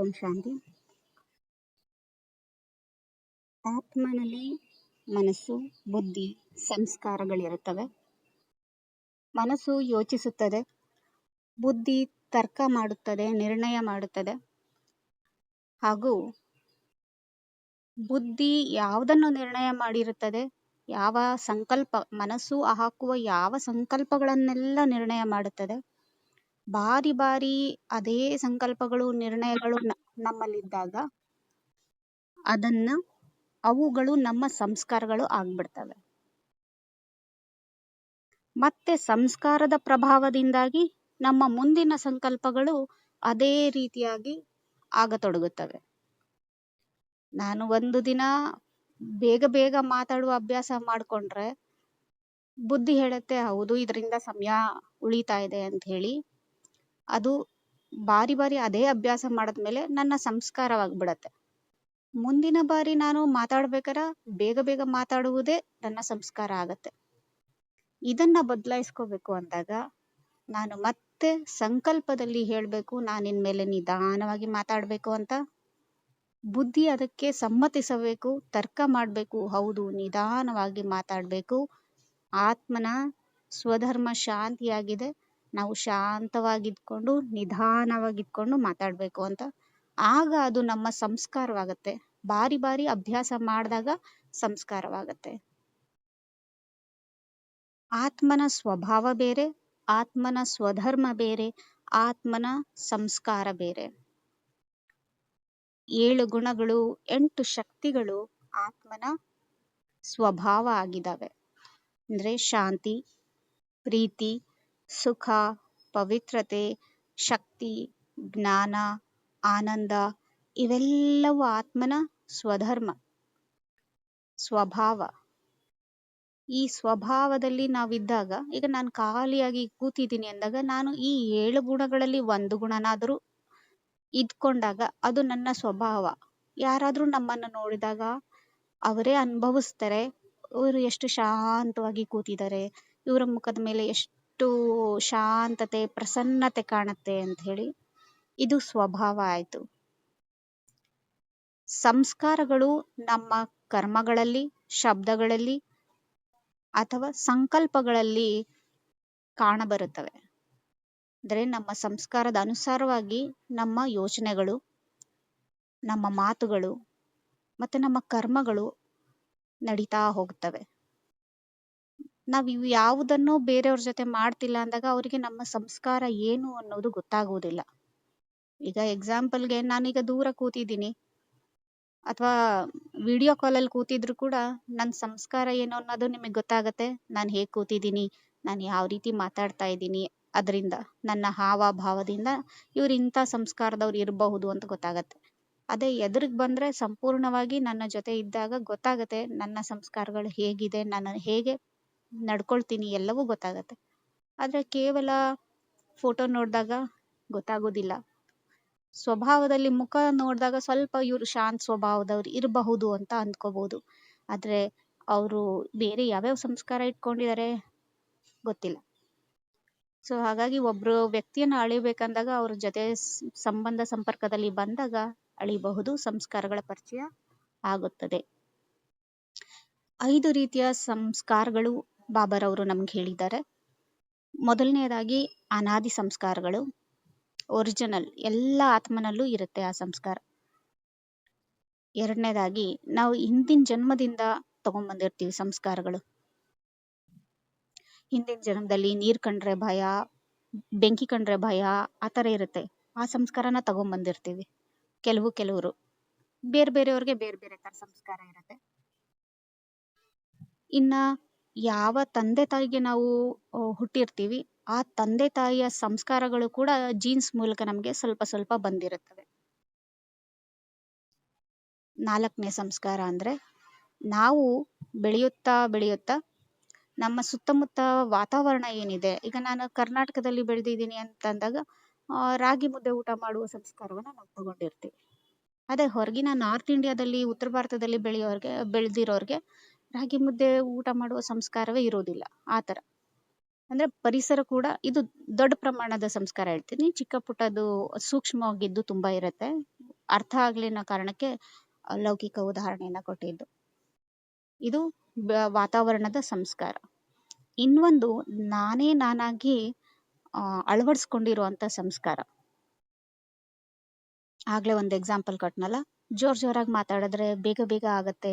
ಓಂ ಆತ್ಮನಲ್ಲಿ ಮನಸ್ಸು, ಬುದ್ಧಿ, ಸಂಸ್ಕಾರಗಳಿರುತ್ತವೆ. ಮನಸ್ಸು ಯೋಚಿಸುತ್ತದೆ, ಬುದ್ಧಿ ತರ್ಕ ಮಾಡುತ್ತದೆ, ನಿರ್ಣಯ ಮಾಡುತ್ತದೆ. ಹಾಗೂ ಬುದ್ಧಿ ಯಾವುದನ್ನು ನಿರ್ಣಯ ಮಾಡಿರುತ್ತದೆ, ಯಾವ ಸಂಕಲ್ಪ ಮನಸ್ಸು ಹಾಕುವ ಯಾವ ಸಂಕಲ್ಪಗಳನ್ನೆಲ್ಲ ನಿರ್ಣಯ ಮಾಡುತ್ತದೆ ಬಾರಿ ಬಾರಿ ಅದೇ ಸಂಕಲ್ಪಗಳು, ನಿರ್ಣಯಗಳು ನಮ್ಮಲ್ಲಿದ್ದಾಗ ಅದನ್ನ ಅವುಗಳು ನಮ್ಮ ಸಂಸ್ಕಾರಗಳು ಆಗ್ಬಿಡ್ತವೆ. ಮತ್ತೆ ಸಂಸ್ಕಾರದ ಪ್ರಭಾವದಿಂದಾಗಿ ನಮ್ಮ ಮುಂದಿನ ಸಂಕಲ್ಪಗಳು ಅದೇ ರೀತಿಯಾಗಿ ಆಗತೊಡಗುತ್ತವೆ ನಾನು ಒಂದು ದಿನ ಬೇಗ ಬೇಗ ಮಾತಾಡುವ ಅಭ್ಯಾಸ ಮಾಡ್ಕೊಂಡ್ರೆ ಬುದ್ಧಿ ಹೇಳುತ್ತೆ, ಹೌದು, ಇದರಿಂದ ಸಮಯ ಉಳಿತಾ ಇದೆ ಅಂತ ಹೇಳಿ ಅದು ಬಾರಿ ಬಾರಿ ಅದೇ ಅಭ್ಯಾಸ ಮಾಡಿದ್ಮೇಲೆ ನನ್ನ ಸಂಸ್ಕಾರವಾಗ್ಬಿಡತ್ತೆ. ಮುಂದಿನ ಬಾರಿ ನಾನು ಮಾತಾಡ್ಬೇಕಾರ ಬೇಗ ಬೇಗ ಮಾತಾಡುವುದೇ ನನ್ನ ಸಂಸ್ಕಾರ ಆಗತ್ತೆ. ಇದನ್ನ ಬದಲಾಯಿಸ್ಕೋಬೇಕು ಅಂದಾಗ ನಾನು ಮತ್ತೆ ಸಂಕಲ್ಪದಲ್ಲಿ ಹೇಳ್ಬೇಕು ನಾನು ಮೇಲೆ ನಿಧಾನವಾಗಿ ಮಾತಾಡ್ಬೇಕು ಅಂತ. ಬುದ್ಧಿ ಅದಕ್ಕೆ ಸಮ್ಮತಿಸಬೇಕು, ತರ್ಕ ಮಾಡ್ಬೇಕು, ಹೌದು, ನಿಧಾನವಾಗಿ ಮಾತಾಡ್ಬೇಕು. ಆತ್ಮನ ಸ್ವಧರ್ಮ ಶಾಂತಿಯಾಗಿದೆ. ನಾವು ಶಾಂತವಾಗಿದ್ಕೊಂಡು, ನಿಧಾನವಾಗಿದ್ಕೊಂಡು ಮಾತಾಡ್ಬೇಕು ಅಂತ. ಆಗ ಅದು ನಮ್ಮ ಸಂಸ್ಕಾರವಾಗತ್ತೆ. ಬಾರಿ ಬಾರಿ ಅಭ್ಯಾಸ ಮಾಡಿದಾಗ ಸಂಸ್ಕಾರವಾಗತ್ತೆ. ಆತ್ಮನ ಸ್ವಭಾವ ಬೇರೆ, ಆತ್ಮನ ಸ್ವಧರ್ಮ ಬೇರೆ, ಆತ್ಮನ ಸಂಸ್ಕಾರ ಬೇರೆ. ಏಳು ಗುಣಗಳು, ಎಂಟು ಶಕ್ತಿಗಳು ಆತ್ಮನ ಸ್ವಭಾವ ಆಗಿದ್ದಾವೆ ಅಂದ್ರೆ ಶಾಂತಿ, ಪ್ರೀತಿ ಸುಖ, ಪವಿತ್ರತೆ, ಶಕ್ತಿ, ಜ್ಞಾನ, ಆನಂದ ಇವೆಲ್ಲವೂ ಆತ್ಮನ ಸ್ವಧರ್ಮ, ಸ್ವಭಾವ. ಈ ಸ್ವಭಾವದಲ್ಲಿ ನಾವಿದ್ದಾಗ, ಈಗ ನಾನು ಖಾಲಿಯಾಗಿ ಕೂತಿದ್ದೀನಿ ಅಂದಾಗ ನಾನು ಈ ಏಳು ಗುಣಗಳಲ್ಲಿ ಒಂದು ಗುಣನಾದರೂ ಇದ್ಕೊಂಡಾಗ ಅದು ನನ್ನ ಸ್ವಭಾವ. ಯಾರಾದ್ರೂ ನಮ್ಮನ್ನು ನೋಡಿದಾಗ ಅವರೇ ಅನುಭವಿಸ್ತಾರೆ. ಇವರು ಎಷ್ಟು ಶಾಂತವಾಗಿ ಕೂತಿದ್ದಾರೆ. ಇವರ ಮುಖದ ಮೇಲೆ ಎಷ್ಟು ಶಾಂತತೆ, ಪ್ರಸನ್ನತೆ ಕಾಣುತ್ತೆ ಅಂತ ಹೇಳಿ ಇದು ಸ್ವಭಾವ ಆಯ್ತು. ಸಂಸ್ಕಾರಗಳು ನಮ್ಮ ಕರ್ಮಗಳಲ್ಲಿ, ಶಬ್ದಗಳಲ್ಲಿ ಅಥವಾ ಸಂಕಲ್ಪಗಳಲ್ಲಿ ಕಾಣಬರುತ್ತವೆ. ಅಂದ್ರೆ ನಮ್ಮ ಸಂಸ್ಕಾರದ ಅನುಸಾರವಾಗಿ ನಮ್ಮ ಯೋಚನೆಗಳು, ನಮ್ಮ ಮಾತುಗಳು ಮತ್ತೆ ನಮ್ಮ ಕರ್ಮಗಳು ನಡೀತಾ ಹೋಗ್ತವೆ. ನಾವ್ ಇವು ಯಾವುದನ್ನು ಬೇರೆಯವ್ರ ಜೊತೆ ಮಾಡ್ತಿಲ್ಲ ಅಂದಾಗ ಅವರಿಗೆ ನಮ್ಮ ಸಂಸ್ಕಾರ ಏನು ಅನ್ನೋದು ಗೊತ್ತಾಗುವುದಿಲ್ಲ ಈಗ ಎಕ್ಸಾಂಪಲ್ಗೆ ನಾನೀಗ ದೂರ ಕೂತಿದ್ದೀನಿ. ಅಥವಾ ವಿಡಿಯೋ ಕಾಲಲ್ಲಿ ಕೂತಿದ್ರು ಕೂಡ ನನ್ನ ಸಂಸ್ಕಾರ ಏನು ಅನ್ನೋದು ನಿಮಗೆ ಗೊತ್ತಾಗತ್ತೆ. ನಾನು ಹೇಗೆ ಕೂತಿದ್ದೀನಿ, ನಾನು ಯಾವ ರೀತಿ ಮಾತಾಡ್ತಾ ಇದ್ದೀನಿ ಅದರಿಂದ, ನನ್ನ ಹಾವಭಾವದಿಂದ ಇವ್ರು ಇಂಥ ಸಂಸ್ಕಾರದವ್ರು ಇರಬಹುದು ಅಂತ ಗೊತ್ತಾಗತ್ತೆ. ಅದೇ ಎದುರಿಗೆ ಬಂದ್ರೆ ಸಂಪೂರ್ಣವಾಗಿ ನನ್ನ ಜೊತೆ ಇದ್ದಾಗ ಗೊತ್ತಾಗತ್ತೆ ನನ್ನ ಸಂಸ್ಕಾರಗಳು ಹೇಗಿದೆ ನಾನು ಹೇಗೆ ನಡ್ಕೊಳ್ತೀನಿ, ಎಲ್ಲವೂ ಗೊತ್ತಾಗತ್ತೆ. ಆದರೆ ಕೇವಲ ಫೋಟೋ ನೋಡಿದಾಗ ಗೊತ್ತಾಗೋದಿಲ್ಲ. ಸ್ವಭಾವದಲ್ಲಿ ಮುಖ ನೋಡಿದಾಗ ಸ್ವಲ್ಪ ಇವರು ಶಾಂತ ಸ್ವಭಾವದವ್ರು ಇರಬಹುದು ಅಂತ ಅಂದ್ಕೋಬಹುದು ಆದ್ರೆ ಅವರು ಬೇರೆ ಯಾವ್ಯಾವ ಸಂಸ್ಕಾರ ಇಟ್ಕೊಂಡಿದ್ದಾರೆ ಗೊತ್ತಿಲ್ಲ. ಸೊ ಹಾಗಾಗಿ ಒಬ್ರು ವ್ಯಕ್ತಿಯನ್ನ ಅಳಿಬೇಕಂದಾಗ ಅವ್ರ ಜೊತೆ ಸಂಬಂಧ ಸಂಪರ್ಕದಲ್ಲಿ ಬಂದಾಗ ಅಳಿಬಹುದು, ಸಂಸ್ಕಾರಗಳ ಪರಿಚಯ ಆಗುತ್ತದೆ. ಐದು ರೀತಿಯ ಸಂಸ್ಕಾರಗಳು ಬಾಬರವರು ನಮ್ಗೆ ಹೇಳಿದ್ದಾರೆ. ಮೊದಲನೆಯದಾಗಿ ಅನಾದಿ ಸಂಸ್ಕಾರಗಳು ಒರಿಜಿನಲ್ ಎಲ್ಲ ಆತ್ಮನಲ್ಲೂ ಇರುತ್ತೆ ಆ ಸಂಸ್ಕಾರ. ಎರಡನೇದಾಗಿ ನಾವು ಹಿಂದಿನ ಜನ್ಮದಿಂದ ತಗೊಂಡ್ಬಂದಿರ್ತೀವಿ ಸಂಸ್ಕಾರಗಳು. ಹಿಂದಿನ ಜನ್ಮದಲ್ಲಿ ನೀರ್ ಕಂಡ್ರೆ ಭಯ, ಬೆಂಕಿ ಕಂಡ್ರೆ ಭಯ, ಆ ಥರ ಇರುತ್ತೆ. ಆ ಸಂಸ್ಕಾರನ ತಗೊಂಡ್ಬಂದಿರ್ತೀವಿ ಕೆಲವು ಕೆಲವರು. ಬೇರೆ ಬೇರೆಯವ್ರಿಗೆ ಬೇರೆ ಬೇರೆ ತರ ಸಂಸ್ಕಾರ ಇರುತ್ತೆ. ಇನ್ನ ಯಾವ ತಂದೆ ತಾಯಿಗೆ ನಾವು ಹುಟ್ಟಿರ್ತೀವಿ, ಆ ತಂದೆ ತಾಯಿಯ ಸಂಸ್ಕಾರಗಳು ಕೂಡ ಜೀನ್ಸ್ ಮೂಲಕ ನಮಗೆ ಸ್ವಲ್ಪ ಸ್ವಲ್ಪ ಬಂದಿರುತ್ತವೆ. ನಾಲ್ಕನೇ ಸಂಸ್ಕಾರ ಅಂದ್ರೆ ನಾವು ಬೆಳೆಯುತ್ತಾ ಬೆಳೆಯುತ್ತಾ ನಮ್ಮ ಸುತ್ತಮುತ್ತ ವಾತಾವರಣ ಏನಿದೆ, ಈಗ ನಾನು ಕರ್ನಾಟಕದಲ್ಲಿ ಬೆಳೆದಿದ್ದೀನಿ ಅಂತಂದಾಗ ರಾಗಿ ಮುದ್ದೆ ಊಟ ಮಾಡುವ ಸಂಸ್ಕಾರವನ್ನ ನಾವು ತಗೊಂಡಿರ್ತೀವಿ. ಅದೇ ಹೊರಗಿನ ನಾರ್ತ್ ಇಂಡಿಯಾದಲ್ಲಿ, ಉತ್ತರ ಭಾರತದಲ್ಲಿ ಬೆಳೆಯೋರಿಗೆ, ಬೆಳೆದಿರೋರ್ಗೆ ರಾಗಿ ಮುದ್ದೆ ಊಟ ಮಾಡುವ ಸಂಸ್ಕಾರವೇ ಇರೋದಿಲ್ಲ ಆ ಥರ. ಅಂದ್ರೆ ಪರಿಸರ ಕೂಡ ಇದು ದೊಡ್ಡ ಪ್ರಮಾಣದ ಸಂಸ್ಕಾರ ಹೇಳ್ತೀನಿ. ಚಿಕ್ಕ ಪುಟ್ಟದು ಸೂಕ್ಷ್ಮವಾಗಿದ್ದು ತುಂಬಾ ಇರುತ್ತೆ. ಅರ್ಥ ಆಗ್ಲಿ ಅನ್ನೋ ಕಾರಣಕ್ಕೆ ಲೌಕಿಕ ಉದಾಹರಣೆಯನ್ನ ಕೊಟ್ಟಿದ್ದು. ಇದು ವಾತಾವರಣದ ಸಂಸ್ಕಾರ. ಇನ್ನೊಂದು ನಾನೇ ನಾನಾಗಿ ಆ, ಅಳವಡಿಸ್ಕೊಂಡಿರುವಂತ ಸಂಸ್ಕಾರ. ಆಗ್ಲೇ ಒಂದು ಎಕ್ಸಾಂಪಲ್ ಕೊಟ್ನಲ್ಲ? ಜೋರ್ ಜೋರಾಗಿ ಮಾತಾಡಿದ್ರೆ ಬೇಗ ಬೇಗ ಆಗುತ್ತೆ.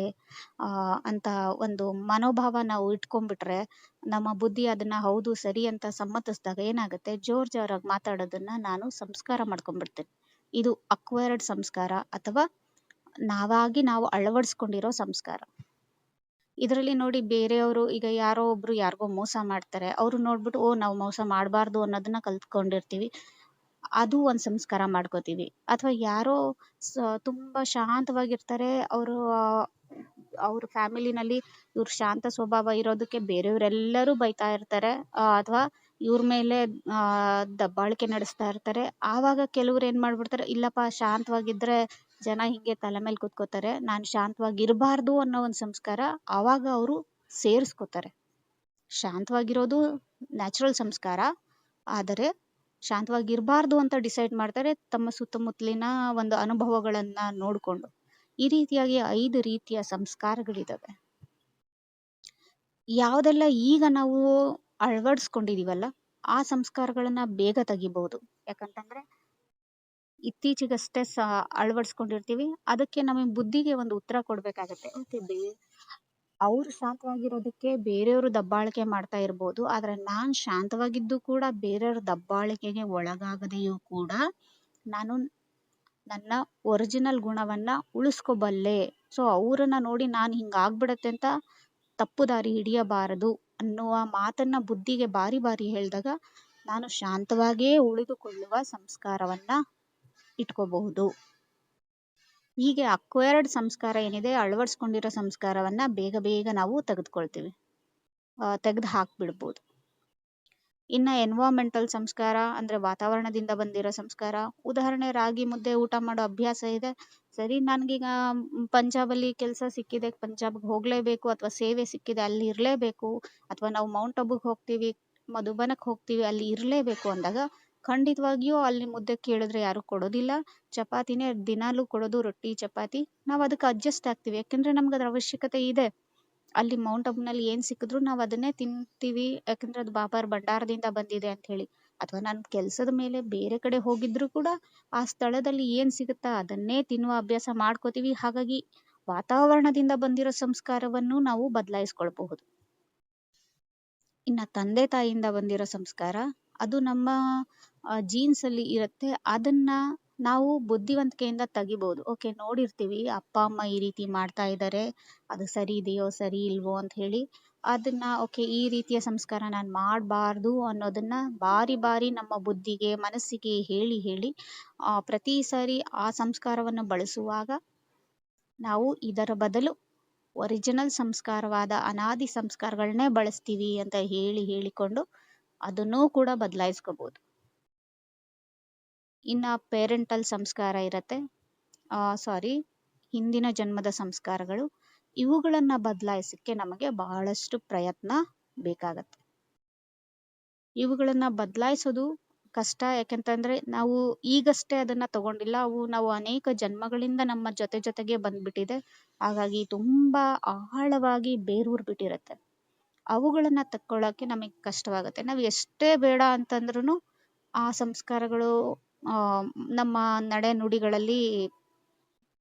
ಅಂತ ಒಂದು ಮನೋಭಾವ ನಾವು ಇಟ್ಕೊಂಡ್ಬಿಟ್ರೆ ನಮ್ಮ ಬುದ್ಧಿ ಅದನ್ನ ಹೌದು, ಸರಿ ಅಂತ ಸಮ್ಮತಿಸಿದಾಗ ಏನಾಗುತ್ತೆ? ಜೋರ್ ಜೋರಾಗಿ ಮಾತಾಡೋದನ್ನ ನಾನು ಸಂಸ್ಕಾರ ಮಾಡ್ಕೊಂಡ್ಬಿಡ್ತೇನೆ. ಇದು ಅಕ್ವೈರ್ಡ್ ಸಂಸ್ಕಾರ ಅಥವಾ ನಾವಾಗಿ ನಾವು ಅಳವಡಿಸ್ಕೊಂಡಿರೋ ಸಂಸ್ಕಾರ. ಇದರಲ್ಲಿ ನೋಡಿ ಬೇರೆಯವರು ಈಗ ಯಾರೋ ಒಬ್ರು ಯಾರಿಗೋ ಮೋಸ ಮಾಡ್ತಾರೆ. ಅವ್ರು ನೋಡ್ಬಿಟ್ಟು, ಓ, ನಾವು ಮೋಸ ಮಾಡಬಾರ್ದು ಅನ್ನೋದನ್ನ ಕಲ್ತ್ಕೊಂಡಿರ್ತೀವಿ. ಅದು ಒಂದು ಸಂಸ್ಕಾರ ಮಾಡ್ಕೋತೀವಿ. ಅಥವಾ ಯಾರೋ ಸ- ತುಂಬಾ ಶಾಂತವಾಗಿರ್ತಾರೆ, ಅವರು, ಅವ್ರ ಫ್ಯಾಮಿಲಿನಲ್ಲಿ ಇವ್ರ ಶಾಂತ ಸ್ವಭಾವ ಇರೋದಕ್ಕೆ ಬೇರೆಯವರೆಲ್ಲರೂ ಬೈತಾ ಇರ್ತಾರೆ. ಅಥವಾ ಇವ್ರ ಮೇಲೆ ದಬ್ಬಾಳಿಕೆ ನಡೆಸ್ತಾ ಇರ್ತಾರೆ. ಆವಾಗ ಕೆಲವ್ರು ಏನ್ ಮಾಡ್ಬಿಡ್ತಾರೆ, ಇಲ್ಲಪ್ಪ, ಶಾಂತವಾಗಿದ್ರೆ ಜನ ಹಿಂಗೆ ತಲೆ ಮೇಲೆ ಕುತ್ಕೋತಾರೆ. ನಾನು ಶಾಂತವಾಗಿ ಇರಬಾರ್ದು ಅನ್ನೋ ಒಂದು ಸಂಸ್ಕಾರ ಆವಾಗ ಅವರು ಸೇರಿಸ್ಕೋತಾರೆ. ಶಾಂತವಾಗಿರೋದು ನ್ಯಾಚುರಲ್ ಸಂಸ್ಕಾರ. ಆದರೆ ಶಾಂತವಾಗಿ ಇರಬಾರ್ದು ಅಂತ ಡಿಸೈಡ್ ಮಾಡ್ತಾರೆ ತಮ್ಮ ಸುತ್ತಮುತ್ತಲಿನ ಒಂದು ಅನುಭವಗಳನ್ನ ನೋಡ್ಕೊಂಡು. ಈ ರೀತಿಯಾಗಿ ಐದು ರೀತಿಯ ಸಂಸ್ಕಾರಗಳಿದ್ದಾವೆ ಯಾವುದೆಲ್ಲ ಈಗ ನಾವು ಅಳವಡಿಸ್ಕೊಂಡಿದೀವಲ್ಲ, ಆ ಸಂಸ್ಕಾರಗಳನ್ನ ಬೇಗ ತೆಗಿಬಹುದು. ಯಾಕಂತಂದ್ರೆ ಇತ್ತೀಚೆಗಷ್ಟೇ ಸ ಅಳವಡಿಸ್ಕೊಂಡಿರ್ತೀವಿ. ಅದಕ್ಕೆ ನಮಗೆ ಬುದ್ಧಿಗೆ ಒಂದು ಉತ್ತರ ಕೊಡ್ಬೇಕಾಗತ್ತೆ. ಅವ್ರು ಶಾಂತವಾಗಿರೋದಕ್ಕೆ ಬೇರೆಯವರು ದಬ್ಬಾಳಿಕೆ ಮಾಡ್ತಾ ಇರ್ಬೋದು. ಆದ್ರೆ ನಾನ್ ಶಾಂತವಾಗಿದ್ದು ಕೂಡ ಬೇರೆಯವ್ರ ದಬ್ಬಾಳಿಕೆಗೆ ಒಳಗಾಗದೆಯೂ ಕೂಡ ನಾನು ನನ್ನ ಒರಿಜಿನಲ್ ಗುಣವನ್ನ ಉಳಿಸ್ಕೊಬಲ್ಲೆ. ಸೊ ಅವರನ್ನ ನೋಡಿ ನಾನು ಹಿಂಗಾಗ್ಬಿಡತ್ತೆ ಅಂತ ತಪ್ಪು ದಾರಿ ಹಿಡಿಯಬಾರದು ಅನ್ನುವ ಮಾತನ್ನ ಬುದ್ಧಿಗೆ ಬಾರಿ ಬಾರಿ ಹೇಳಿದಾಗ ನಾನು ಶಾಂತವಾಗಿಯೇ ಉಳಿದುಕೊಳ್ಳುವ ಸಂಸ್ಕಾರವನ್ನ ಇಟ್ಕೋಬಹುದು. ಹೀಗೆ ಅಕ್ವೈರ್ಡ್ ಸಂಸ್ಕಾರ ಏನಿದೆ, ಅಳವಡಿಸ್ಕೊಂಡಿರೋ ಸಂಸ್ಕಾರವನ್ನ ಬೇಗ ಬೇಗ ನಾವು ತೆಗೆದುಕೊಳ್ತೀವಿ. ತೆಗೆದು ಹಾಕ್ಬಿಡ್ಬೋದು. ಇನ್ನ ಎನ್ವೈರ್ಮೆಂಟಲ್ ಸಂಸ್ಕಾರ, ಅಂದ್ರೆ ವಾತಾವರಣದಿಂದ ಬಂದಿರೋ ಸಂಸ್ಕಾರ, ಉದಾಹರಣೆ ರಾಗಿ ಮುದ್ದೆ ಊಟ ಮಾಡೋ ಅಭ್ಯಾಸ ಇದೆ. ಸರಿ ನಂಗೀಗ ಪಂಜಾಬ್ ಅಲ್ಲಿ ಕೆಲಸ ಸಿಕ್ಕಿದೆ, ಪಂಜಾಬ್ಗೆ ಹೋಗ್ಲೇಬೇಕು ಅಥವಾ ಸೇವೆ ಸಿಕ್ಕಿದೆ, ಅಲ್ಲಿ ಇರ್ಲೇಬೇಕು. ಅಥವಾ ನಾವು ಮೌಂಟ್ ಅಬುಗೆ ಹೋಗ್ತೀವಿ ಮಧುಬನಕ್ಕೆ ಹೋಗ್ತೀವಿ, ಅಲ್ಲಿ ಇರ್ಲೇಬೇಕು ಅಂದಾಗ ಖಂಡಿತವಾಗಿಯೂ ಅಲ್ಲಿ ಮುದ್ದೆ ಕೇಳಿದ್ರೆ ಯಾರು ಕೊಡೋದಿಲ್ಲ. ಚಪಾತಿನೇ ದಿನಾಲೂ ಕೊಡೋದು ರೊಟ್ಟಿ, ಚಪಾತಿ. ನಾವು ಅದಕ್ಕೆ ಅಡ್ಜಸ್ಟ್ ಆಗ್ತೀವಿ. ಯಾಕಂದ್ರೆ ನಮ್ಗೆ ಅದ್ರ ಅವಶ್ಯಕತೆ ಇದೆ. ಅಲ್ಲಿ ಮೌಂಟ್ ಅಬುನಲ್ಲಿ ಏನ್ ಸಿಕ್ಕಿದ್ರು ನಾವು ಅದನ್ನೇ ತಿಂತೀವಿ. ಯಾಕಂದ್ರೆ ಅದು ಬಾಬಾರ್ ಭಂಡಾರದಿಂದ ಬಂದಿದೆ ಅಂತ ಹೇಳಿ. ಅಥವಾ ನನ್ನ ಕೆಲಸದ ಮೇಲೆ ಬೇರೆ ಕಡೆ ಹೋಗಿದ್ರು ಕೂಡ ಆ ಸ್ಥಳದಲ್ಲಿ ಏನ್ ಸಿಗುತ್ತಾ ಅದನ್ನೇ ತಿನ್ನುವ ಅಭ್ಯಾಸ ಮಾಡ್ಕೋತೀವಿ. ಹಾಗಾಗಿ ವಾತಾವರಣದಿಂದ ಬಂದಿರೋ ಸಂಸ್ಕಾರವನ್ನು ನಾವು ಬದಲಾಯಿಸ್ಕೊಳ್ಬಹುದು. ಇನ್ನ ತಂದೆ ತಾಯಿಯಿಂದ ಬಂದಿರೋ ಸಂಸ್ಕಾರ, ಅದು ನಮ್ಮ ಜೀನ್ಸ್ ಅಲ್ಲಿ ಇರುತ್ತೆ, ಅದನ್ನ ನಾವು ಬುದ್ಧಿವಂತಿಕೆಯಿಂದ ತೆಗಿಬೋದು. ಓಕೆ ನೋಡಿರ್ತೀವಿ, ಅಪ್ಪ, ಅಮ್ಮ ಈ ರೀತಿ ಮಾಡ್ತಾ ಇದ್ದಾರೆ ಅದು ಸರಿ ಇದೆಯೋ, ಸರಿ ಇಲ್ವೋ ಅಂತ ಹೇಳಿ ಅದನ್ನ ಓಕೆ ಈ ರೀತಿಯ ಸಂಸ್ಕಾರ ನಾನು ಮಾಡಬಾರ್ದು ಅನ್ನೋದನ್ನ ಬಾರಿ ಬಾರಿ ನಮ್ಮ ಬುದ್ಧಿಗೆ, ಮನಸ್ಸಿಗೆ ಹೇಳಿ ಹೇಳಿ ಪ್ರತಿ ಸಾರಿ ಆ ಸಂಸ್ಕಾರವನ್ನು ಬಳಸುವಾಗ ನಾವು ಇದರ ಬದಲು ಒರಿಜಿನಲ್ ಸಂಸ್ಕಾರವಾದ ಅನಾದಿ ಸಂಸ್ಕಾರಗಳನ್ನೇ ಬಳಸ್ತೀವಿ ಅಂತ ಹೇಳಿ ಹೇಳಿಕೊಂಡು ಅದನ್ನೂ ಕೂಡ ಬದಲಾಯಿಸ್ಕೋಬಹುದು ಇನ್ನ ಪೇರೆಂಟಲ್ ಸಂಸ್ಕಾರ ಇರತ್ತೆ. ಆ ಸಾರಿ ಹಿಂದಿನ ಜನ್ಮದ ಸಂಸ್ಕಾರಗಳು. ಇವುಗಳನ್ನ ಬದಲಾಯಿಸಕ್ಕೆ ನಮಗೆ ಬಹಳಷ್ಟು ಪ್ರಯತ್ನ ಬೇಕಾಗತ್ತೆ. ಇವುಗಳನ್ನ ಬದಲಾಯಿಸೋದು ಕಷ್ಟ, ಯಾಕಂತಂದ್ರೆ ನಾವು ಈಗಷ್ಟೇ ಅದನ್ನ ತಗೊಂಡಿಲ್ಲ. ಅವು ನಾವು ಅನೇಕ ಜನ್ಮಗಳಿಂದ ನಮ್ಮ ಜೊತೆ ಜೊತೆಗೆ ಬಂದ್ಬಿಟ್ಟಿದೆ. ಹಾಗಾಗಿ ತುಂಬಾ ಆಳವಾಗಿ ಬೇರೂರ್ ಬಿಟ್ಟಿರತ್ತೆ. ಅವುಗಳನ್ನ ತಕ್ಕೊಳ್ಳೋಕೆ ನಮಗೆ ಕಷ್ಟವಾಗುತ್ತೆ. ನಾವು ಎಷ್ಟೇ ಬೇಡ ಅಂತಂದ್ರೂ ಆ ಸಂಸ್ಕಾರಗಳು ನಮ್ಮ ನಡೆ ನುಡಿಗಳಲ್ಲಿ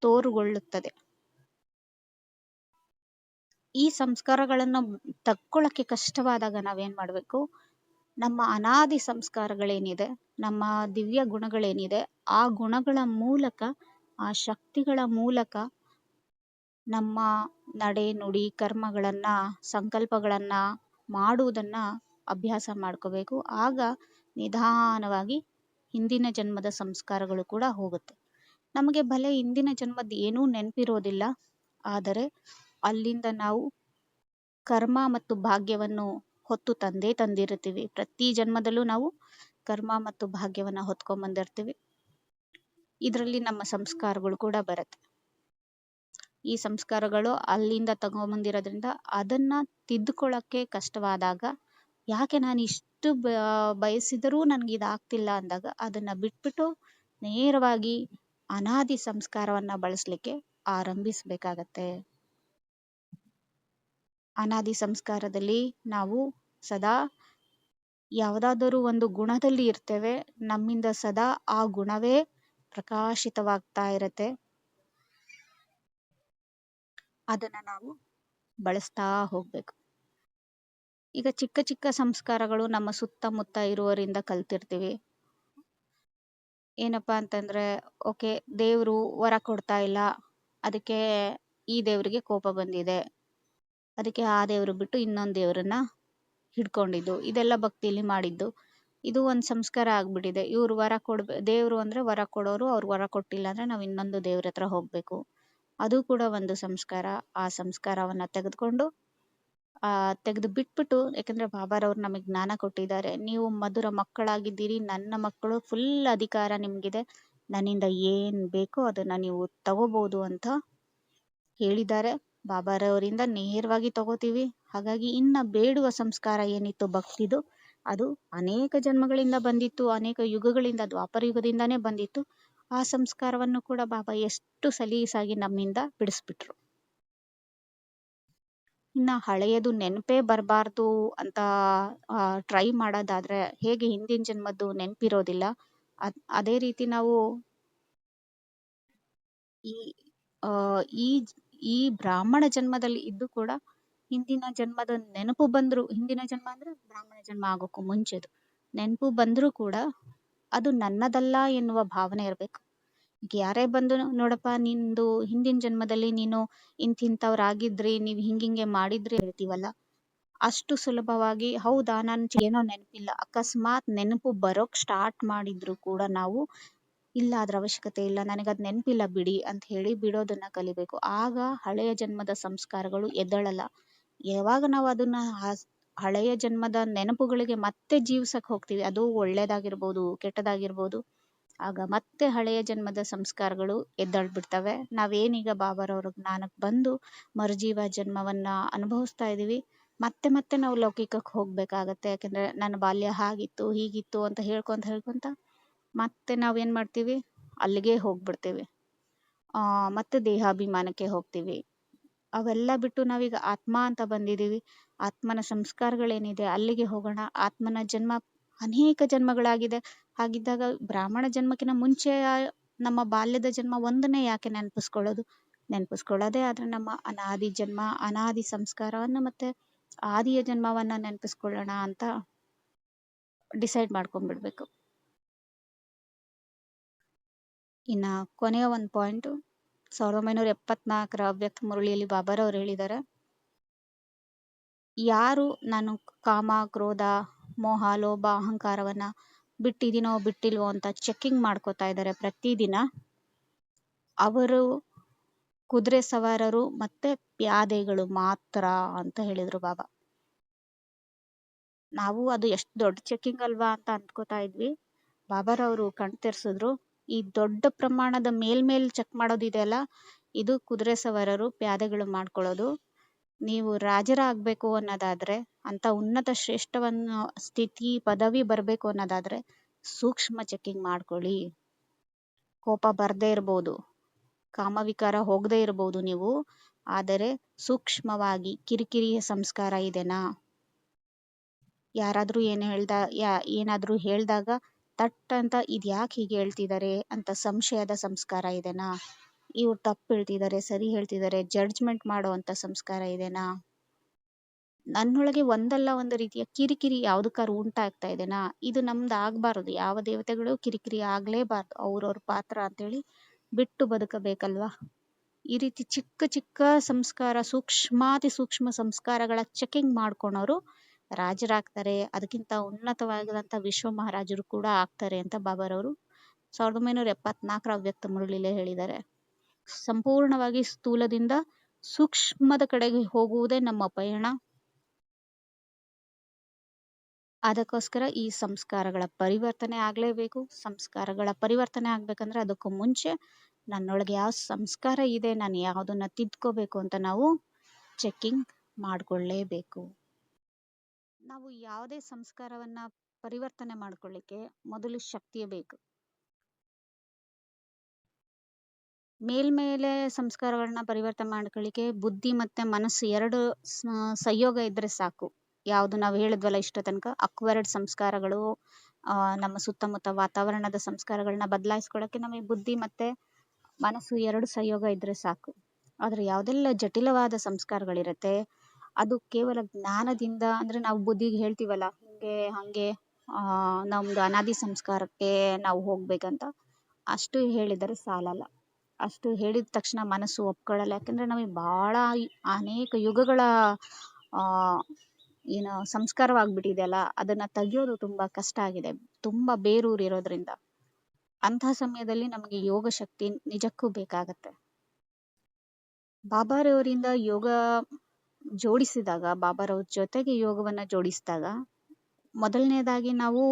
ತೋರುಗೊಳ್ಳುತ್ತದೆ. ಈ ಸಂಸ್ಕಾರಗಳನ್ನು ತಕ್ಕೊಳ್ಳಕ್ಕೆ ಕಷ್ಟವಾದಾಗ ನಾವೇನ್ ಮಾಡ್ಬೇಕು? ನಮ್ಮ ಅನಾದಿ ಸಂಸ್ಕಾರಗಳೇನಿದೆ, ನಮ್ಮ ದಿವ್ಯ ಗುಣಗಳೇನಿದೆ, ಆ ಗುಣಗಳ ಮೂಲಕ, ಆ ಶಕ್ತಿಗಳ ಮೂಲಕ ನಮ್ಮ ನಡೆ ನುಡಿ ಕರ್ಮಗಳನ್ನ, ಸಂಕಲ್ಪಗಳನ್ನ ಮಾಡುವುದನ್ನ ಅಭ್ಯಾಸ ಮಾಡ್ಕೋಬೇಕು. ಆಗ ನಿಧಾನವಾಗಿ ಹಿಂದಿನ ಜನ್ಮದ ಸಂಸ್ಕಾರಗಳು ಕೂಡ ಹೋಗುತ್ತೆ. ನಮಗೆ ಭಲೆ ಹಿಂದಿನ ಜನ್ಮದ ಏನೂ ನೆನಪಿರೋದಿಲ್ಲ. ಆದರೆ ಅಲ್ಲಿಂದ ನಾವು ಕರ್ಮ ಮತ್ತು ಭಾಗ್ಯವನ್ನು ಹೊತ್ತು ತಂದೇ ತಂದಿರ್ತೀವಿ ಪ್ರತಿ ಜನ್ಮದಲ್ಲೂ ನಾವು ಕರ್ಮ ಮತ್ತು ಭಾಗ್ಯವನ್ನ ಹೊತ್ಕೊಂಡ್ ಬಂದಿರ್ತೀವಿ. ಇದರಲ್ಲಿ ನಮ್ಮ ಸಂಸ್ಕಾರಗಳು ಕೂಡ ಬರುತ್ತೆ. ಈ ಸಂಸ್ಕಾರಗಳು ಅಲ್ಲಿಂದ ತಗೊಂಬಂದಿರೋದ್ರಿಂದ ಅದನ್ನ ತಿದ್ದುಕೊಳ್ಳಕ್ಕೆ ಕಷ್ಟವಾದಾಗ ಯಾಕೆ ನಾನು ಇಷ್ಟು ಬಯಸಿದರೂ ನನ್ಗೆ ಇದಾಗ್ತಿಲ್ಲ ಅಂದಾಗ ಅದನ್ನ ಬಿಟ್ಬಿಟ್ಟು ನೇರವಾಗಿ ಅನಾದಿ ಸಂಸ್ಕಾರವನ್ನ ಬಳಸಲಿಕ್ಕೆ ಆರಂಭಿಸಬೇಕಾಗತ್ತೆ. ಅನಾದಿ ಸಂಸ್ಕಾರದಲ್ಲಿ ನಾವು ಸದಾ ಯಾವುದಾದರೂ ಒಂದು ಗುಣದಲ್ಲಿ ಇರ್ತೇವೆ, ನಮ್ಮಿಂದ ಸದಾ ಆ ಗುಣವೇ ಪ್ರಕಾಶಿತವಾಗ್ತಾ ಇರತ್ತೆ. ಅದನ್ನ ನಾವು ಬಳಸ್ತಾ ಹೋಗ್ಬೇಕು. ಈಗ ಚಿಕ್ಕ ಚಿಕ್ಕ ಸಂಸ್ಕಾರಗಳು ನಮ್ಮ ಸುತ್ತಮುತ್ತ ಇರುವರಿಂದ ಕಲ್ತಿರ್ತೀವಿ. ಏನಪ್ಪಾ ಅಂತಂದ್ರೆ, ಓಕೆ, ದೇವ್ರು ವರ ಕೊಡ್ತಾ ಇಲ್ಲ. ಅದಕ್ಕೆ ಈ ದೇವ್ರಿಗೆ ಕೋಪ ಬಂದಿದೆ. ಅದಕ್ಕೆ ಆ ದೇವ್ರು ಬಿಟ್ಟು ಇನ್ನೊಂದ್ ದೇವರನ್ನ ಹಿಡ್ಕೊಂಡಿದ್ದು. ಇದೆಲ್ಲ ಭಕ್ತಿಲಿ ಮಾಡಿದ್ದು. ಇದು ಒಂದ್ ಸಂಸ್ಕಾರ ಆಗ್ಬಿಟ್ಟಿದೆ. ಇವ್ರು ವರ ಕೊಡ್ಬೇ, ದೇವ್ರು ಅಂದ್ರೆ ವರ ಕೊಡೋರು ಅವ್ರು ವರ ಕೊಟ್ಟಿಲ್ಲ ಅಂದ್ರೆ ನಾವ್ ಇನ್ನೊಂದು ದೇವ್ರ ಹತ್ರ ಹೋಗ್ಬೇಕು. ಅದು ಕೂಡ ಒಂದು ಸಂಸ್ಕಾರ. ಆ ಸಂಸ್ಕಾರವನ್ನ ತೆಗೆದುಕೊಂಡು ತೆಗೆದು ಬಿಟ್ಬಿಟ್ಟು, ಯಾಕಂದ್ರೆ ಬಾಬಾರವ್ರು ನಮಗೆ ಜ್ಞಾನ ಕೊಟ್ಟಿದ್ದಾರೆ. ನೀವು ಮಧುರ ಮಕ್ಕಳಾಗಿದ್ದೀರಿ, ನನ್ನ ಮಕ್ಕಳು ಫುಲ್ ಅಧಿಕಾರ ನಿಮ್ಗಿದೆ. ನನ್ನಿಂದ ಏನ್ ಬೇಕೋ ಅದನ್ನ ನೀವು ತಗೋಬಹುದು ಅಂತ ಹೇಳಿದ್ದಾರೆ. ಬಾಬಾರವರಿಂದ ನೇರವಾಗಿ ತಗೋತೀವಿ. ಹಾಗಾಗಿ ಇನ್ನ ಬೇಡುವ ಸಂಸ್ಕಾರ ಏನಿತ್ತು ಭಕ್ತಿದು, ಅದು ಅನೇಕ ಜನ್ಮಗಳಿಂದ ಬಂದಿತ್ತು, ಅನೇಕ ಯುಗಗಳಿಂದ, ದ್ವಾಪರ ಯುಗದಿಂದಾನೇ ಬಂದಿತ್ತು. ಆ ಸಂಸ್ಕಾರವನ್ನು ಕೂಡ ಬಾಬಾ ಎಷ್ಟು ಸಲೀಸಾಗಿ ನಮ್ಮಿಂದ ಬಿಡಿಸ್ಬಿಟ್ರು. ಇನ್ನ ಹಳೆಯದು ನೆನಪೇ ಬರಬಾರ್ದು ಅಂತ ಟ್ರೈ ಮಾಡೋದಾದ್ರೆ ಹೇಗೆ ಹಿಂದಿನ ಜನ್ಮದ್ದು ನೆನಪಿರೋದಿಲ್ಲ. ಅದ್ ರೀತಿ ನಾವು ಈ ಈ ಈ ಬ್ರಾಹ್ಮಣ ಜನ್ಮದಲ್ಲಿ ಇದ್ದು ಕೂಡ ಹಿಂದಿನ ಜನ್ಮದ ನೆನಪು ಬಂದ್ರು, ಹಿಂದಿನ ಜನ್ಮ ಅಂದ್ರೆ ಬ್ರಾಹ್ಮಣ ಜನ್ಮ ಆಗೋಕ್ಕೂ ಮುಂಚೆದು. ನೆನಪು ಬಂದ್ರು ಕೂಡ ಅದು ನನ್ನದಲ್ಲ ಎನ್ನುವ ಭಾವನೆ ಇರ್ಬೇಕು. ಯಾರೇ ಬಂದು ನೋಡಪ್ಪ ನಿಂದು ಹಿಂದಿನ ಜನ್ಮದಲ್ಲಿ ನೀನು ಇಂತಿಂತವ್ರಾಗಿದ್ರಿ ನೀವ್ ಹಿಂಗಿಂಗೆ ಮಾಡಿದ್ರಿ ಹೇಳ್ತೀವಲ್ಲ ಅಷ್ಟು ಸುಲಭವಾಗಿ ಹೌದಾ ನನ್ ಏನೋ ನೆನಪಿಲ್ಲ, ಅಕಸ್ಮಾತ್ ನೆನಪು ಬರೋಕ್ ಸ್ಟಾರ್ಟ್ ಮಾಡಿದ್ರು ಕೂಡ ನಾವು, ಇಲ್ಲ ಅದ್ರ ಅವಶ್ಯಕತೆ ಇಲ್ಲ, ನನಗದ್ ನೆನಪಿಲ್ಲ ಬಿಡಿ ಅಂತ ಹೇಳಿ ಬಿಡೋದನ್ನ ಕಲಿಬೇಕು. ಆಗ ಹಳೆಯ ಜನ್ಮದ ಸಂಸ್ಕಾರಗಳು ಎದ್ದಳಲ್ಲ. ಯಾವಾಗ ನಾವು ಅದನ್ನ ಹಳೆಯ ಜನ್ಮದ ನೆನಪುಗಳಿಗೆ ಮತ್ತೆ ಜೀವ್ಸಕ್ ಹೋಗ್ತೀವಿ, ಅದು ಒಳ್ಳೇದಾಗಿರ್ಬೋದು, ಕೆಟ್ಟದಾಗಿರ್ಬೋದು ಆಗ ಮತ್ತೆ ಹಳೆಯ ಜನ್ಮದ ಸಂಸ್ಕಾರಗಳು ಎದ್ದಳ್ಬಿಡ್ತವೆ. ನಾವೇನೀಗ ಬಾಬಾರವ್ರ ಜ್ಞಾನಕ್ ಬಂದು ಮರುಜೀವ ಜನ್ಮವನ್ನ ಅನುಭವಿಸ್ತಾ ಇದೀವಿ, ಮತ್ತೆ ಮತ್ತೆ ನಾವು ಲೌಕಿಕಕ್ಕೆ ಹೋಗ್ಬೇಕಾಗತ್ತೆ. ಯಾಕಂದ್ರೆ ನನ್ನ ಬಾಲ್ಯ ಹಾಗಿತ್ತು, ಹೀಗಿತ್ತು ಅಂತ ಹೇಳ್ಕೊಂತ ಹೇಳ್ಕೊಂತ ಮತ್ತೆ ನಾವೇನ್ ಮಾಡ್ತೀವಿ? ಅಲ್ಲಿಗೆ ಹೋಗ್ಬಿಡ್ತೀವಿ. ಆ, ಮತ್ತೆ ದೇಹಾಭಿಮಾನಕ್ಕೆ ಹೋಗ್ತೀವಿ. ಅವೆಲ್ಲ ಬಿಟ್ಟು ನಾವೀಗ ಆತ್ಮ ಅಂತ ಬಂದಿದೀವಿ. ಆತ್ಮನ ಸಂಸ್ಕಾರಗಳೇನಿದೆ ಅಲ್ಲಿಗೆ ಹೋಗೋಣ. ಆತ್ಮನ ಜನ್ಮ ಅನೇಕ ಜನ್ಮಗಳಾಗಿದೆ. ಹಾಗಿದ್ದಾಗ ಬ್ರಾಹ್ಮಣ ಜನ್ಮಕ್ಕಿಂತ ಮುಂಚೆ ನಮ್ಮ ಬಾಲ್ಯದ ಜನ್ಮ ಒಂದನ್ನೇ ಯಾಕೆ ನೆನಪಿಸ್ಕೊಳ್ಳೋದು? ನೆನಪಿಸ್ಕೊಳ್ಳೋದೇ ಆದ್ರೆ ನಮ್ಮ ಅನಾದಿ ಜನ್ಮ, ಅನಾದಿ ಸಂಸ್ಕಾರವನ್ನ ಮತ್ತೆ ಆದಿಯ ಜನ್ಮವನ್ನ ನೆನಪಿಸ್ಕೊಳ್ಳೋಣ ಅಂತ ಡಿಸೈಡ್ ಮಾಡ್ಕೊಂಡ್ಬಿಡ್ಬೇಕು. ಇನ್ನ ಕೊನೆಯ ಒಂದು ಪಾಯಿಂಟ್, ಸಾವಿರದ ಒಂಬೈನೂರ ಎಪ್ಪತ್ನಾಲ್ಕರ ಅವ್ಯಕ್ತ ಮುರಳಿಯಲ್ಲಿ ಬಾಬಾರವ್ರು ಹೇಳಿದ್ದಾರೆ ಯಾರು ನಾನು ಕಾಮ, ಕ್ರೋಧ ಮೋಹ, ಲೋಭ, ಅಹಂಕಾರವನ್ನ ಬಿಟ್ಟಿದ್ದೀನೋ ಬಿಟ್ಟಿಲ್ವೋ ಅಂತ ಚೆಕ್ಕಿಂಗ್ ಮಾಡ್ಕೋತಾ ಇದ್ದಾರೆ ಪ್ರತಿದಿನ. ಅವರು ಕುದುರೆ ಸವಾರರು ಮತ್ತೆ ಪ್ಯಾದೆಗಳು ಮಾತ್ರ ಅಂತ ಹೇಳಿದ್ರು ಬಾಬಾ. ನಾವು ಅದು ಎಷ್ಟು ದೊಡ್ಡ ಚೆಕ್ಕಿಂಗ್ ಅಲ್ವಾ ಅಂತ ಅಂದ್ಕೋತಾ ಇದ್ವಿ. ಬಾಬಾರವರು ಕಣ್ ತೆರ್ಸಿದ್ರು. ಈ ದೊಡ್ಡ ಪ್ರಮಾಣದ ಮೇಲ್ಮೇಲ್ ಚೆಕ್ ಮಾಡೋದಿದೆಯಲ್ಲ ಇದು ಕುದುರೆ ಸವಾರರು ಪ್ಯಾದೆಗಳು ಮಾಡ್ಕೊಳ್ಳೋದು. ನೀವು ರಾಜರಾಗಬೇಕು ಅನ್ನೋದಾದ್ರೆ, ಅಂತ ಉನ್ನತ ಶ್ರೇಷ್ಠವನ್ನು, ಸ್ಥಿತಿ, ಪದವಿ ಬರಬೇಕು ಅನ್ನೋದಾದ್ರೆ ಸೂಕ್ಷ್ಮ ಚೆಕಿಂಗ್ ಮಾಡ್ಕೊಳ್ಳಿ. ಕೋಪ ಬರದೇ ಇರ್ಬೋದು. ಕಾಮವಿಕಾರ ಹೋಗದೇ ಇರ್ಬೋದು ನೀವು. ಆದರೆ ಸೂಕ್ಷ್ಮವಾಗಿ ಕಿರಿಕಿರಿಯ ಸಂಸ್ಕಾರ ಇದೆನಾ? ಯಾರಾದರೂ ಏನು ಹೇಳ್ದ, ಯಾ, ಏನಾದ್ರೂ ಹೇಳಿದಾಗ ತಟ್ ಅಂತ ಇದ್ಯಾಕೆ ಹೀಗೆ ಹೇಳ್ತಿದ್ದಾರೆ ಅಂತ ಸಂಶಯದ ಸಂಸ್ಕಾರ ಇದೆನಾ? ಇವ್ರು ತಪ್ಪು ಹೇಳ್ತಿದ್ದಾರೆ, ಸರಿ ಹೇಳ್ತಿದ್ದಾರೆ ಜಡ್ಜ್ಮೆಂಟ್ ಮಾಡೋ ಅಂತ ಸಂಸ್ಕಾರ ಇದೆನಾ? ನನ್ನೊಳಗೆ ಒಂದಲ್ಲ ಒಂದು ರೀತಿಯ ಕಿರಿಕಿರಿ ಯಾವ್ದಕ್ಕಾರು ಉಂಟಾಗ್ತಾ ಇದೆನಾ? ಇದು ನಮ್ದು ಆಗ್ಬಾರ್ದು, ಯಾವ ದೇವತೆಗಳು ಕಿರಿಕಿರಿ ಆಗ್ಲೇಬಾರ್ದು, ಅವ್ರವ್ರ ಪಾತ್ರ ಅಂತೇಳಿ ಬಿಟ್ಟು ಬದುಕಬೇಕಲ್ವಾ? ಈ ರೀತಿ ಚಿಕ್ಕ ಚಿಕ್ಕ ಸಂಸ್ಕಾರ, ಸೂಕ್ಷ್ಮಾತಿ ಸೂಕ್ಷ್ಮ ಸಂಸ್ಕಾರಗಳ ಚೆಕಿಂಗ್ ಮಾಡ್ಕೊಳೋರು ರಾಜರಾಗ್ತಾರೆ, ಅದಕ್ಕಿಂತ ಉನ್ನತವಾಗಿದಂತ ವಿಶ್ವ ಮಹಾರಾಜರು ಕೂಡ ಆಗ್ತಾರೆ ಅಂತ ಬಾಬಾರವರು ಸಾವಿರದ ಒಂಬೈನೂರ ಎಪ್ಪತ್ನಾಲ್ಕರ ಅವ್ಯಕ್ತ ಮುರಳಿಲೆ ಹೇಳಿದ್ದಾರೆ. ಸಂಪೂರ್ಣವಾಗಿ ಸ್ಥೂಲದಿಂದ ಸೂಕ್ಷ್ಮದ ಕಡೆಗೆ ಹೋಗುವುದೇ ನಮ್ಮ ಪಯಣ. ಅದಕ್ಕೋಸ್ಕರ ಈ ಸಂಸ್ಕಾರಗಳ ಪರಿವರ್ತನೆ ಆಗ್ಲೇಬೇಕು. ಸಂಸ್ಕಾರಗಳ ಪರಿವರ್ತನೆ ಆಗ್ಬೇಕಂದ್ರೆ ಅದಕ್ಕೂ ಮುಂಚೆ ನನ್ನೊಳಗೆ ಯಾವ ಸಂಸ್ಕಾರ ಇದೆ, ನಾನು ಯಾವುದನ್ನ ತಿದ್ಕೋಬೇಕು ಅಂತ ನಾವು ಚೆಕ್ಕಿಂಗ್ ಮಾಡ್ಕೊಳ್ಳೇಬೇಕು. ನಾವು ಯಾವುದೇ ಸಂಸ್ಕಾರವನ್ನ ಪರಿವರ್ತನೆ ಮಾಡ್ಕೊಳ್ಳಿಕ್ಕೆ ಮೊದಲು ಶಕ್ತಿಯೇ ಬೇಕು. ಮೇಲ್ಮೇಲೆ ಸಂಸ್ಕಾರಗಳನ್ನ ಪರಿವರ್ತನೆ ಮಾಡ್ಕೊಳ್ಳಿಕ್ಕೆ ಬುದ್ಧಿ ಮತ್ತೆ ಮನಸ್ಸು ಎರಡು ಸಹಯೋಗ ಇದ್ರೆ ಸಾಕು. ಯಾವುದು ನಾವು ಹೇಳಿದ್ವಲ್ಲ ಇಷ್ಟ ತನಕ? ಅಕ್ವೈರ್ಡ್ ಸಂಸ್ಕಾರಗಳು ನಮ್ಮ ಸುತ್ತಮುತ್ತ ವಾತಾವರಣದ ಸಂಸ್ಕಾರಗಳನ್ನ ಬದಲಾಯಿಸ್ಕೊಳ್ಳೋಕೆ ನಮಗೆ ಬುದ್ಧಿ ಮತ್ತೆ ಮನಸ್ಸು ಎರಡು ಸಂಯೋಗ ಇದ್ರೆ ಸಾಕು. ಆದ್ರೆ ಯಾವುದೆಲ್ಲ ಜಟಿಲವಾದ ಸಂಸ್ಕಾರಗಳಿರತ್ತೆ, ಅದು ಕೇವಲ ಜ್ಞಾನದಿಂದ, ಅಂದ್ರೆ ನಾವು ಬುದ್ಧಿಗೆ ಹೇಳ್ತೀವಲ್ಲ, ಹಿಂಗೆ, ಹಂಗೆ ನಮ್ದು ಅನಾದಿ ಸಂಸ್ಕಾರಕ್ಕೆ ನಾವು ಹೋಗ್ಬೇಕಂತ, ಅಷ್ಟು ಹೇಳಿದರೆ ಸಾಲಲ್ಲ. ಅಷ್ಟು ಹೇಳಿದ ತಕ್ಷಣ ಮನಸ್ಸು ಒಪ್ಕೊಳ್ಳಲ್ಲ. ಯಾಕಂದ್ರೆ ನಮಗೆ ಬಹಳ ಅನೇಕ ಯುಗಗಳ ಏನು ಸಂಸ್ಕಾರವಾಗ್ಬಿಟ್ಟಿದೆಯಲ್ಲ ಅದನ್ನ ತೆಗಿಯೋದು ತುಂಬಾ ಕಷ್ಟ ಆಗಿದೆ. ತುಂಬಾ ಬೇರೂರಿರೋದ್ರಿಂದ ಅಂತಹ ಸಮಯದಲ್ಲಿ ನಮಗೆ ಯೋಗ ಶಕ್ತಿ ನಿಜಕ್ಕೂ ಬೇಕಾಗತ್ತೆ. ಬಾಬಾರವರಿಂದ ಯೋಗ ಜೋಡಿಸಿದಾಗ ಬಾಬಾರವ್ರ ಜೊತೆಗೆ ಯೋಗವನ್ನ ಜೋಡಿಸಿದಾಗ, ಮೊದಲನೇದಾಗಿ ನಾವು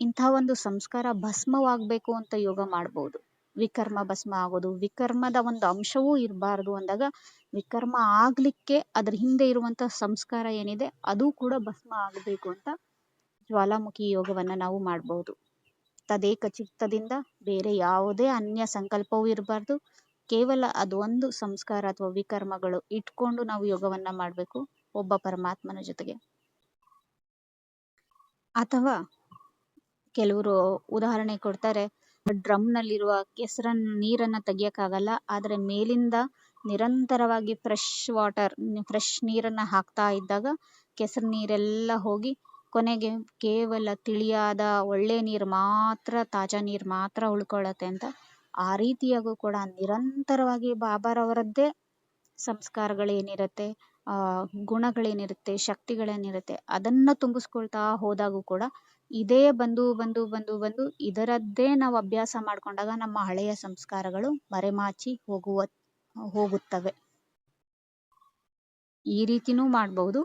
ಇಂಥ ಒಂದು ಸಂಸ್ಕಾರ ಭಸ್ಮವಾಗಬೇಕು ಅಂತ ಯೋಗ ಮಾಡ್ಬೋದು. ವಿಕರ್ಮ ಭಸ್ಮ ಆಗೋದು. ವಿಕರ್ಮದ ಒಂದು ಅಂಶವೂ ಇರಬಾರ್ದು ಅಂದಾಗ ವಿಕರ್ಮ ಆಗ್ಲಿಕ್ಕೆ ಅದ್ರ ಹಿಂದೆ ಇರುವಂತ ಸಂಸ್ಕಾರ ಏನಿದೆ ಅದು ಕೂಡ ಭಸ್ಮ ಆಗಬೇಕು ಅಂತ ಜ್ವಾಲಾಮುಖಿ ಯೋಗವನ್ನ ನಾವು ಮಾಡ್ಬೋದು. ತದೇಕ ಚಿತ್ತದಿಂದ ಬೇರೆ ಯಾವುದೇ ಅನ್ಯ ಸಂಕಲ್ಪವೂ ಇರಬಾರ್ದು. ಕೇವಲ ಅದೊಂದು ಸಂಸ್ಕಾರ ಅಥವಾ ವಿಕರ್ಮಗಳು ಇಟ್ಕೊಂಡು ನಾವು ಯೋಗವನ್ನ ಮಾಡಬೇಕು ಒಬ್ಬ ಪರಮಾತ್ಮನ ಜೊತೆಗೆ. ಅಥವಾ ಕೆಲವರು ಉದಾಹರಣೆ ಕೊಡ್ತಾರೆ ಡ್ರಮ್ ನಲ್ಲಿರುವ ಕೆಸರನ್ನ, ನೀರನ್ನ ತೆಗಿಯಕ್ಕಾಗಲ್ಲ. ಆದ್ರೆ ಮೇಲಿಂದ ನಿರಂತರವಾಗಿ ಫ್ರೆಶ್ ವಾಟರ್ ಫ್ರೆಶ್ ನೀರನ್ನ ಹಾಕ್ತಾ ಇದ್ದಾಗ ಕೆಸರು ನೀರೆಲ್ಲ ಹೋಗಿ ಕೊನೆಗೆ ಕೇವಲ ತಿಳಿಯಾದ ಒಳ್ಳೆ ನೀರು ಮಾತ್ರ, ತಾಜಾ ನೀರು ಮಾತ್ರ ಉಳ್ಕೊಳ್ಳುತ್ತೆ ಅಂತ ಆ ರೀತಿಯಾಗೂ ಕೂಡ ನಿರಂತರವಾಗಿ ಬಾಬಾರವರದ್ದೇ ಸಂಸ್ಕಾರಗಳೇನಿರುತ್ತೆ ಗುಣಗಳೇನಿರುತ್ತೆ, ಶಕ್ತಿಗಳೇನಿರುತ್ತೆ, ಅದನ್ನ ತುಂಬಿಸ್ಕೊಳ್ತಾ ಹೋದಾಗೂ ಕೂಡ ಇದೇ ಬಂದು ಬಂದು ಬಂದು ಬಂದು ಇದರದ್ದೇ ನಾವು ಅಭ್ಯಾಸ ಮಾಡ್ಕೊಂಡಾಗ ನಮ್ಮ ಹಳೆಯ ಸಂಸ್ಕಾರಗಳು ಮರೆಮಾಚಿ ಹೋಗುವ, ಹೋಗುತ್ತವೆ. ಈ ರೀತಿನೂ ಮಾಡಬಹುದು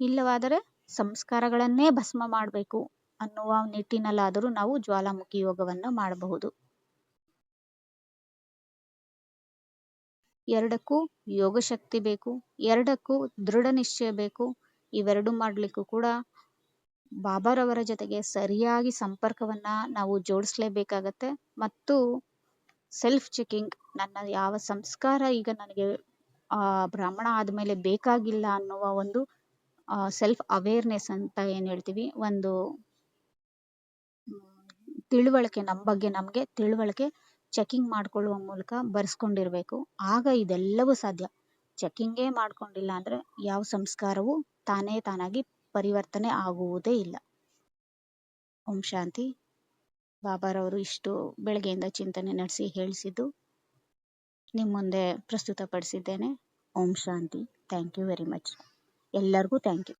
ಇಲ್ಲವಾದರೆ ಸಂಸ್ಕಾರಗಳನ್ನೇ ಭಸ್ಮ ಮಾಡಬೇಕು ಅನ್ನುವ ನಿಟ್ಟಿನಲ್ಲಾದರೂ ನಾವು ಜ್ವಾಲಾಮುಖಿ ಯೋಗವನ್ನ ಮಾಡಬಹುದು. ಎರಡಕ್ಕೂ ಯೋಗ ಶಕ್ತಿ ಬೇಕು, ಎರಡಕ್ಕೂ ದೃಢ ನಿಶ್ಚಯ ಬೇಕು, ಇವೆರಡು ಮಾಡ್ಲಿಕ್ಕೂ ಕೂಡ ಬಾಬಾರವರ ಜೊತೆಗೆ ಸರಿಯಾಗಿ ಸಂಪರ್ಕವನ್ನ ನಾವು ಜೋಡಿಸ್ಲೇಬೇಕಾಗತ್ತೆ. ಮತ್ತು ಸೆಲ್ಫ್ ಚೆಕಿಂಗ್ ನನ್ನ ಯಾವ ಸಂಸ್ಕಾರ ಈಗ ನನಗೆ ಬ್ರಾಹ್ಮಣ ಆದ್ಮೇಲೆ ಬೇಕಾಗಿಲ್ಲ ಅನ್ನುವ ಒಂದು ಸೆಲ್ಫ್ ಅವೇರ್ನೆಸ್ ಅಂತ ಏನ್ ಹೇಳ್ತೀವಿ? ಒಂದು ತಿಳುವಳಿಕೆ ನಮ್ಮ ಬಗ್ಗೆ ನಮಗೆ ತಿಳುವಳಿಕೆ ಚೆಕಿಂಗ್ ಮಾಡ್ಕೊಳ್ಳುವ ಮೂಲಕ ಬರ್ಸ್ಕೊಂಡಿರ್ಬೇಕು. ಆಗ ಇದೆಲ್ಲವೂ ಸಾಧ್ಯ. ಚೆಕಿಂಗೇ ಮಾಡ್ಕೊಂಡಿಲ್ಲ ಅಂದ್ರೆ ಯಾವ ಸಂಸ್ಕಾರವೂ ತಾನೇ ತಾನಾಗಿ ಪರಿವರ್ತನೆ ಆಗುವುದೇ ಇಲ್ಲ. ಓಂ ಶಾಂತಿ. ಬಾಬಾರವರು ಇಷ್ಟು ಬೆಳಗ್ಗೆಯಿಂದ ಚಿಂತನೆ ನಡೆಸಿ ಹೇಳಿಸಿದ್ದು ನಿಮ್ಮ ಮುಂದೆ ಪ್ರಸ್ತುತಪಡಿಸಿದ್ದೇನೆ. ಓಂ ಶಾಂತಿ. Thank you very much. ಎಲ್ಲರಿಗೂ ಥ್ಯಾಂಕ್ ಯು.